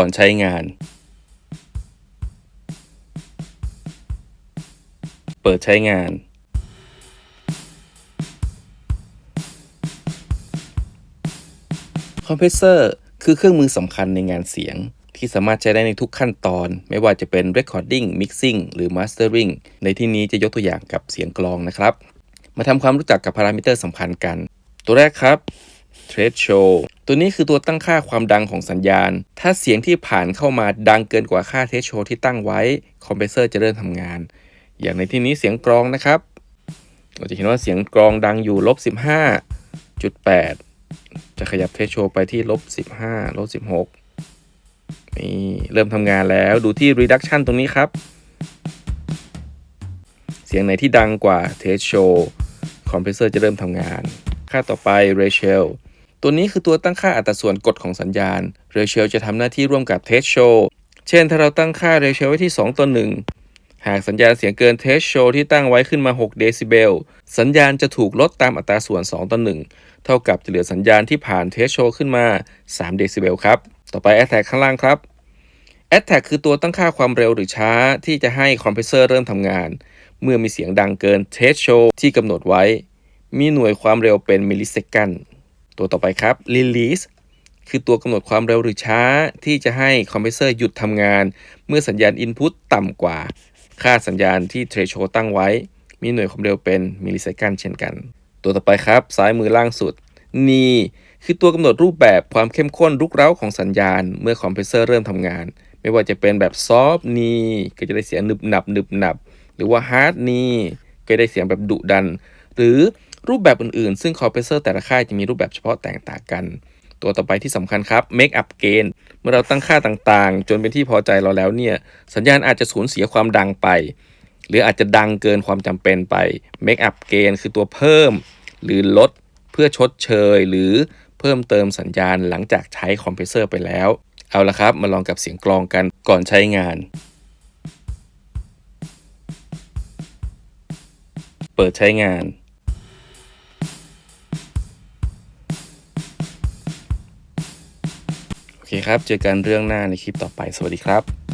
ก่อนใช้งาน เปิดใช้งาน คอมเพรสเซอร์คือเครื่องมือสำคัญในงานเสียง ที่สามารถใช้ได้ในทุกขั้นตอน ไม่ว่าจะเป็น Recording Mixing หรือ Mastering ในที่นี้จะยกตัวอย่างกับเสียงกลองนะครับ มาทำความรู้จักกับพารามิเตอร์สำคัญกัน ตัวแรกครับ Threshold ตัวนี้คือตัวตั้งค่าความดังของสัญญาณ ถ้าเสียงที่ผ่านเข้ามาดังเกินกว่าค่า Threshold ที่ตั้งไว้ คอมเพรสเซอร์จะเริ่มทำงาน อย่างในที่นี้เสียงกรองนะครับ เราจะเห็นว่าเสียงกรองดังอยู่ลบ15.8 จะขยับเทสโชไปที่ลบ15ลบ16 นี่เริ่มทำงานแล้วดูที่ reduction ตรงนี้ครับเสียงไหนที่ดังกว่าเทสโชคอมเพรสเซอร์จะเริ่มทำงาน ค่าต่อไป ratio ตัวนี้คือตัวตั้งค่าอัตราส่วนกฎของสัญญาณ ratio จะทำหน้าที่ร่วมกับเทสโชเช่นถ้าเราตั้งค่า ratio ไว้ที่ 2 ต่อ 1 หากสัญญาณเสียงเกินเทสโชที่ตั้งไว้ขึ้นมา 6 เดซิเบล สัญญาณจะถูกลดตามอัตราส่วน 2 ต่อ 1 เท่ากับจะเหลือสัญญาณที่ผ่านเทสโชขึ้นมา 3 เดซิเบลครับ ต่อไป Attack ข้างล่างครับ Attack คือตัวตั้งค่าความเร็วหรือช้าที่จะให้คอมเพรสเซอร์เริ่มทำงาน เมื่อมีเสียงดังเกินเทสโชที่กำหนดไว้ มีหน่วยความเร็วเป็นมิลลิเซกัน ตัวต่อไปครับ Release คือตัวกำหนดความเร็วหรือช้าที่จะให้คอมเพรสเซอร์หยุดทำงาน เมื่อสัญญาณ Input ต่ำกว่า ค่าสัญญาณที่ Threshold ตั้งไว้ มีหน่วยความเร็วเป็นมิลลิเซกันเช่นกัน ตัวต่อไปครับ ซ้ายมือล่างสุด นีคือตัวกำหนดรูปแบบความเข้มข้นรุกเร้าของสัญญาณ เมื่อคอมเพรสเซอร์เริ่มทำงาน ไม่ว่าจะเป็นแบบซอฟนีก็จะได้เสียงหนึบหนับหนึบหนับ หรือว่าฮาร์ดนีก็ได้เสียงแบบดุดัน หรือ รูปแบบอื่นๆ ซึ่งคอมเพรสเซอร์แต่ละค่ายจะมีรูปแบบเฉพาะแตกต่างกัน ตัวต่อไปที่สำคัญครับ make up gain เมื่อเราตั้งค่าต่างๆ จนเป็นที่พอใจเราแล้วเนี่ย สัญญาณอาจจะสูญเสียความดังไป หรืออาจจะดังเกินความจำเป็นไป make up gain คือตัวเพิ่ม หรือลดเพื่อชดเชย หรือเพิ่มเติมสัญญาณหลังจากใช้คอมเพรสเซอร์ไปแล้ว เอาละครับ มาลองกับเสียงกลองกันก่อนใช้งาน เปิดใช้งาน เคครับ เจอกันเรื่องหน้าในคลิปต่อไป สวัสดีครับ